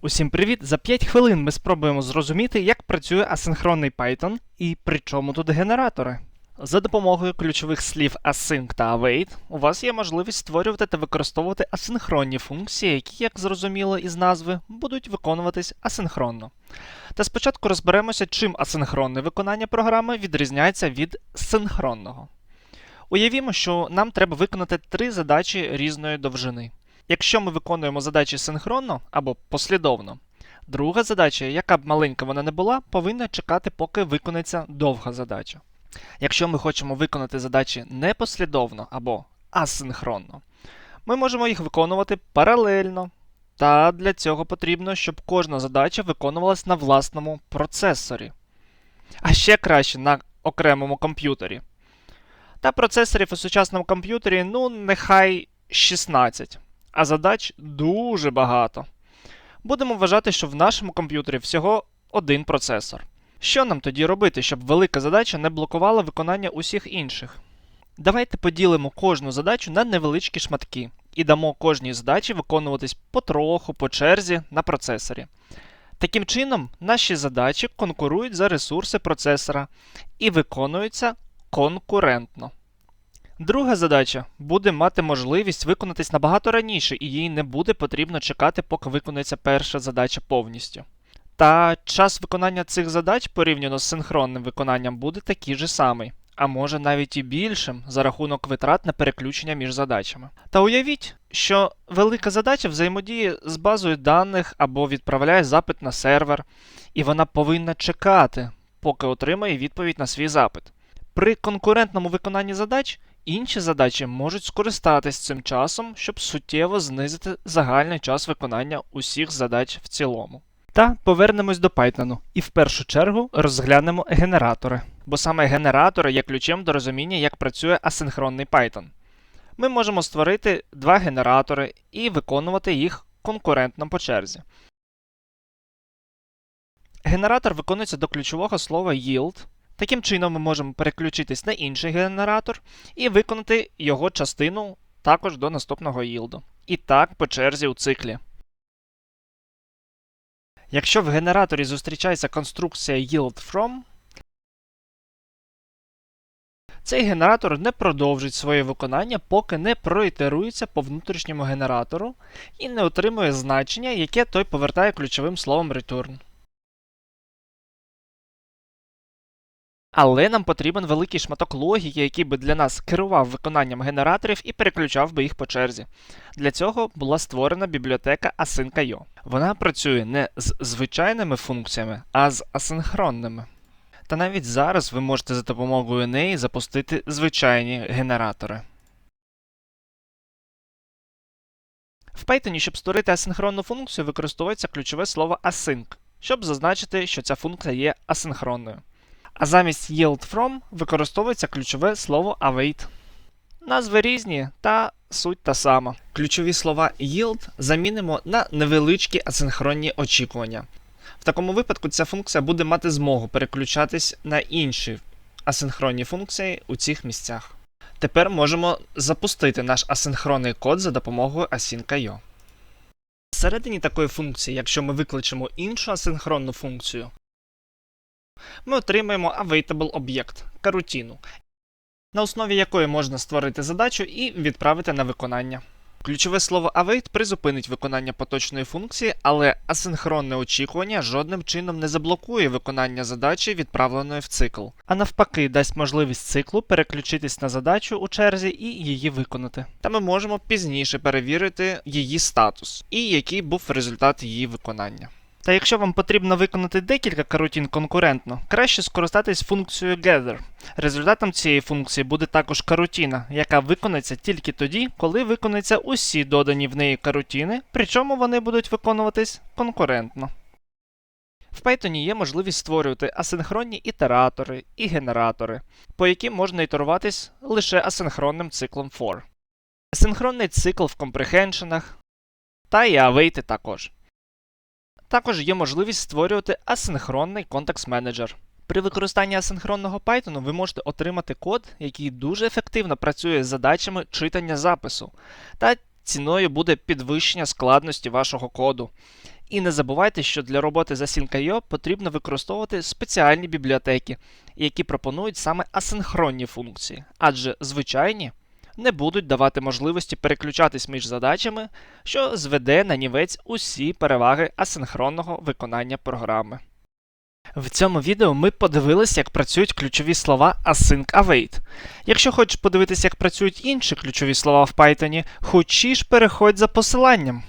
Усім привіт! За 5 хвилин ми спробуємо зрозуміти, як працює асинхронний Python і при чому тут генератори. За допомогою ключових слів async та await у вас є можливість створювати та використовувати асинхронні функції, які, як зрозуміло із назви, будуть виконуватись асинхронно. Та спочатку розберемося, чим асинхронне виконання програми відрізняється від синхронного. Уявімо, що нам треба виконати три задачі різної довжини. Якщо ми виконуємо задачі синхронно або послідовно, друга задача, яка б маленька вона не була, повинна чекати, поки виконається довга задача. Якщо ми хочемо виконати задачі непослідовно або асинхронно, ми можемо їх виконувати паралельно. Та для цього потрібно, щоб кожна задача виконувалась на власному процесорі. А ще краще на окремому комп'ютері. Та процесорів у сучасному комп'ютері, ну, нехай 16 а задач дуже багато. Будемо вважати, що в нашому комп'ютері всього один процесор. Що нам тоді робити, щоб велика задача не блокувала виконання усіх інших? Давайте поділимо кожну задачу на невеличкі шматки і дамо кожній задачі виконуватись потроху, по черзі на процесорі. Таким чином, наші задачі конкурують за ресурси процесора і виконуються конкурентно. Друга задача буде мати можливість виконатись набагато раніше, і їй не буде потрібно чекати, поки виконується перша задача повністю. Та час виконання цих задач порівняно з синхронним виконанням буде такий же самий, а може навіть і більшим за рахунок витрат на переключення між задачами. Та уявіть, що велика задача взаємодіє з базою даних або відправляє запит на сервер, і вона повинна чекати, поки отримає відповідь на свій запит. При конкурентному виконанні задач інші задачі можуть скористатись цим часом, щоб суттєво знизити загальний час виконання усіх задач в цілому. Та повернемось до Python і в першу чергу розглянемо генератори, бо саме генератори є ключем до розуміння, як працює асинхронний Python. Ми можемо створити два генератори і виконувати їх конкурентно по черзі. Генератор виконується до ключового слова yield. Таким чином, ми можемо переключитись на інший генератор і виконати його частину також до наступного yield. І так по черзі у циклі. Якщо в генераторі зустрічається конструкція yield_from, цей генератор не продовжить своє виконання, поки не проітерується по внутрішньому генератору і не отримує значення, яке той повертає ключовим словом return. Але нам потрібен великий шматок логіки, який би для нас керував виконанням генераторів і переключав би їх по черзі. Для цього була створена бібліотека Async.io. Вона працює не з звичайними функціями, а з асинхронними. Та навіть зараз ви можете за допомогою неї запустити звичайні генератори. В Python, щоб створити асинхронну функцію, використовується ключове слово async, щоб зазначити, що ця функція є асинхронною. А замість yield_from використовується ключове слово await. Назви різні, та суть та сама. Ключові слова yield замінимо на невеличкі асинхронні очікування. В такому випадку ця функція буде мати змогу переключатись на інші асинхронні функції у цих місцях. Тепер можемо запустити наш асинхронний код за допомогою async.io. Всередині такої функції, якщо ми викличемо іншу асинхронну функцію, ми отримаємо awaitable об'єкт карутіну, на основі якої можна створити задачу і відправити на виконання. Ключове слово await призупинить виконання поточної функції, але асинхронне очікування жодним чином не заблокує виконання задачі, відправленої в цикл, а навпаки, дасть можливість циклу переключитись на задачу у черзі і її виконати. Та ми можемо пізніше перевірити її статус і який був результат її виконання. Та якщо вам потрібно виконати декілька карутін конкурентно, краще скористатись функцією gather. Результатом цієї функції буде також карутіна, яка виконається тільки тоді, коли виконаються усі додані в неї карутіни, причому вони будуть виконуватись конкурентно. В Python є можливість створювати асинхронні ітератори і генератори, по яким можна ітеруватись лише асинхронним циклом for. Асинхронний цикл в компрехеншенах та і await також. Також є можливість створювати асинхронний контекст менеджер. При використанні асинхронного Python ви можете отримати код, який дуже ефективно працює з задачами читання запису, та ціною буде підвищення складності вашого коду. І не забувайте, що для роботи з Async.io потрібно використовувати спеціальні бібліотеки, які пропонують саме асинхронні функції, адже звичайні не будуть давати можливості переключатись між задачами, що зведе на нівець усі переваги асинхронного виконання програми. В цьому відео ми подивилися, як працюють ключові слова async await. Якщо хочеш подивитися, як працюють інші ключові слова в Python, хочеш переходь за посиланням.